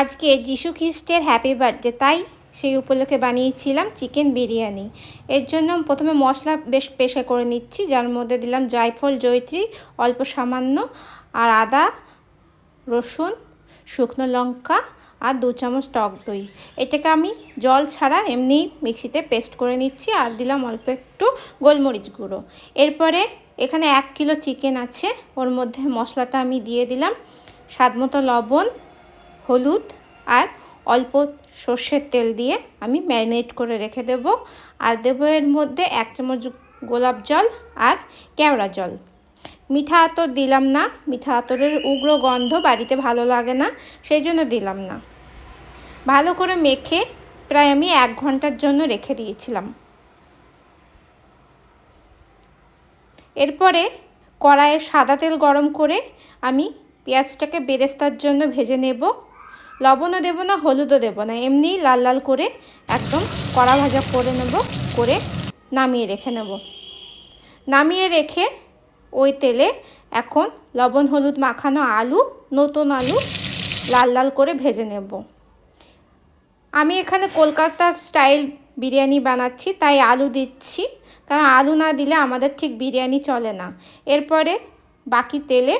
আজকে যিশু খ্রিস্টের হ্যাপি বার্থডে, তাই সেই উপলক্ষে বানিয়েছিলাম চিকেন বিরিয়ানি। এর জন্য প্রথমে মশলা বেশ পেশা করে নিচ্ছি, যার মধ্যে দিলাম জয়ফল, জয়ত্রী, অল্প সামান্য, আর আদা, রসুন, শুকনো লঙ্কা, আর দু চামচ টক দই। এটাকে আমি জল ছাড়া এমনি মিক্সিতে পেস্ট করে নিচ্ছি, আর দিলাম অল্প একটু গোলমরিচ গুঁড়ো। এরপরে এখানে এক কিলো চিকেন আছে, ওর মধ্যে মশলাটা আমি দিয়ে দিলাম স্বাদ মতো লবণ হলুদ আর অল্প সর্ষের তেল দিয়ে আমি ম্যারিনেট করে রেখে দেব। আর দেবো এর মধ্যে এক চামচ গোলাপ জল আর কেওড়া জল। মিঠা আতর দিলাম না, মিঠা আতরের উগ্র গন্ধ বাড়িতে ভালো লাগে না, সেই জন্য দিলাম না। ভালো করে মেখে প্রায় আমি এক ঘণ্টার জন্য রেখে দিয়েছিলাম। এরপরে কড়াইয়ে সাদা তেল গরম করে আমি পেঁয়াজটাকে বেরেস্তার জন্য ভেজে নেব। লবণও দেবো না, হলুদও দেবো না। এমনি লাল লাল করে একদম কড়া ভাজা করে নেব, করে নামিয়ে রেখে নেব। নামিয়ে রেখে ওই তেলে এখন লবণ, হলুদ মাখানো আলু, নতুন আলু লাল লাল করে ভেজে নেব। আমি এখানে কলকাতা স্টাইল বিরিয়ানি বানাচ্ছি, তাই আলু দিচ্ছি। কারণ আলু না দিলে আমাদের ঠিক বিরিয়ানি চলে না। এরপরে বাকি তেলে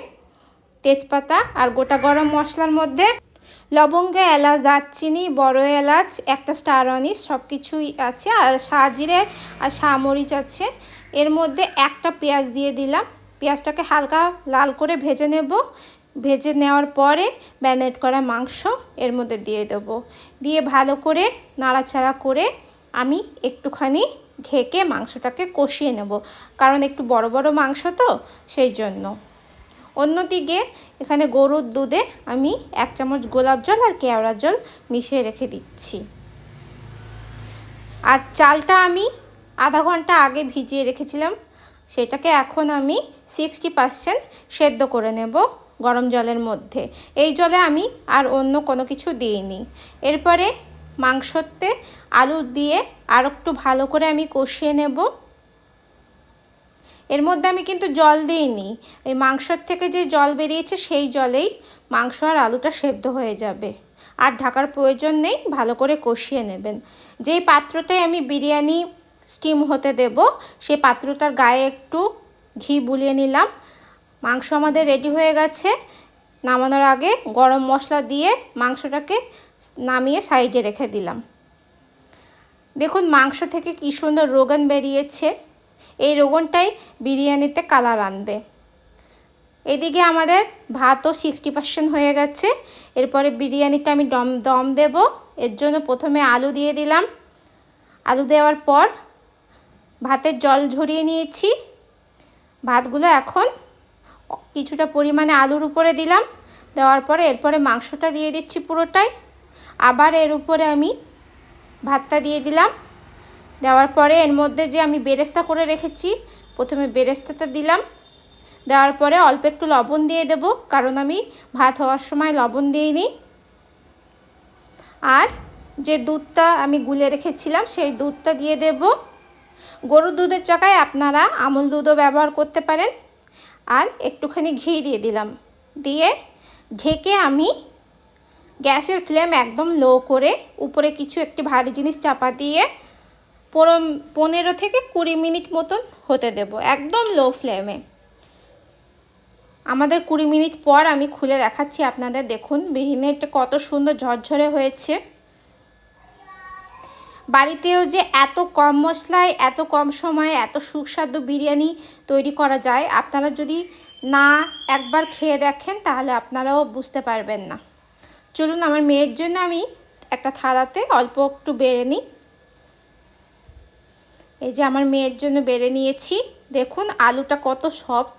তেজপাতা আর গোটা গরম মশলার মধ্যে লবঙ্গ এলাচ, দারচিনি, বড় এলাচ, একটা স্টার অনিস সব কিছুই আছে। আর সাজিরে আর সামরিচ আছে। এর মধ্যে একটা পেঁয়াজ দিয়ে দিলাম। পেঁয়াজটাকে হালকা লাল করে ভেজে নেব। ভেজে নেওয়ার পরে ম্যারিনেট করা মাংস এর মধ্যে দিয়ে দেবো। দিয়ে ভালো করে নাড়াচাড়া করে আমি একটুখানি ঢেকে মাংসটাকে কষিয়ে নেব। কারণ একটু বড় বড় মাংস তো, সেই জন্য। অন্যদিকে এখানে গরুর দুধে আমি এক চামচ গোলাপ জল আর কেওড়া জল মিশিয়ে রেখে দিচ্ছি। আর চালটা আমি আধা ঘণ্টা আগে ভিজিয়ে রেখেছিলাম। সেটাকে এখন আমি সিক্সটি পারসেন্ট সেদ্ধ করে নেব গরম জলের মধ্যে। এই জলে আমি আর অন্য কোনো কিছু দিইনি। এরপরে মাংসতে আলু দিয়ে আর একটু ভালো করে আমি কষিয়ে নেব। এর মধ্যে আমি কিন্তু জল দিইনি। এই মাংসর থেকে যে জল বেরিয়েছে, সেই জলেই মাংস আর আলুটা সেদ্ধ হয়ে যাবে। আর ঢাকার প্রয়োজন নেই, ভালো করে কষিয়ে নেবেন। যেই পাত্রটায় আমি বিরিয়ানি স্টিম হতে দেব সেই পাত্রটার গায়ে একটু ঘি বুলিয়ে নিলাম। মাংস আমাদের রেডি হয়ে গেছে। নামানোর আগে গরম মশলা দিয়ে মাংসটাকে নামিয়ে সাইডে রেখে দিলাম। দেখুন মাংস থেকে কী সুন্দর রোগান বেরিয়েছে। এই রোগনটাই বিরিয়ানিতে কালার আনবে। এদিকে আমাদের ভাতও সিক্সটি পার্সেন্ট হয়ে গেছে। এরপরে বিরিয়ানিটা আমি দম দম দেব। এর জন্য প্রথমে আলু দিয়ে দিলাম। আলু দেওয়ার পর ভাতের জল ঝরিয়ে নিয়েছি। ভাতগুলো এখন কিছুটা পরিমাণে আলুর উপরে দিলাম। দেওয়ার পরে এরপরে মাংসটা দিয়ে দিচ্ছি পুরোটাই। আবার এর উপরে আমি ভাতটা দিয়ে দিলাম। দেওয়ার পরে এর মধ্যে যে আমি বেরেস্তা করে রেখেছি, প্রথমে বেরেস্তাটা দিলাম। দেওয়ার পরে অল্প একটু লবণ দিয়ে দেব, কারণ আমি ভাত হওয়ার সময় লবণ দিইনি। আর যে দুধটা আমি গুলে রেখেছিলাম, সেই দুধটা দিয়ে দেব। গরুর দুধের জায়গায় আপনারা আমুল দুধও ব্যবহার করতে পারেন। আর একটুখানি ঘি দিয়ে দিলাম। দিয়ে ঢেকে আমি গ্যাসের ফ্লেম একদম লো করে উপরে কিছু একটি ভারী জিনিস চাপা দিয়ে পনেরো থেকে কুড়ি মিনিট মতন হতে দেব, একদম লো ফ্লেমে আমাদের কুড়ি মিনিট পর আমি খুলে দেখাচ্ছি আপনাদের, দেখুন, বিরিয়ানিটা কত সুন্দর ঝরঝরে হয়েছে। বাড়িতেও যে এত কম মশলায়, এত কম সময়ে এত সুস্বাদু বিরিয়ানি তৈরি করা যায়, আপনারা যদি না একবার খেয়ে দেখেন, তাহলে আপনারাও বুঝতে পারবেন না। চলুন, আমার মেয়ের জন্য আমি একটা থালাতে অল্প একটু বেড়ে নিই। এই যে আমার মেয়ের জন্য বেড়ে নিয়েছি। দেখুন আলুটা কত সফট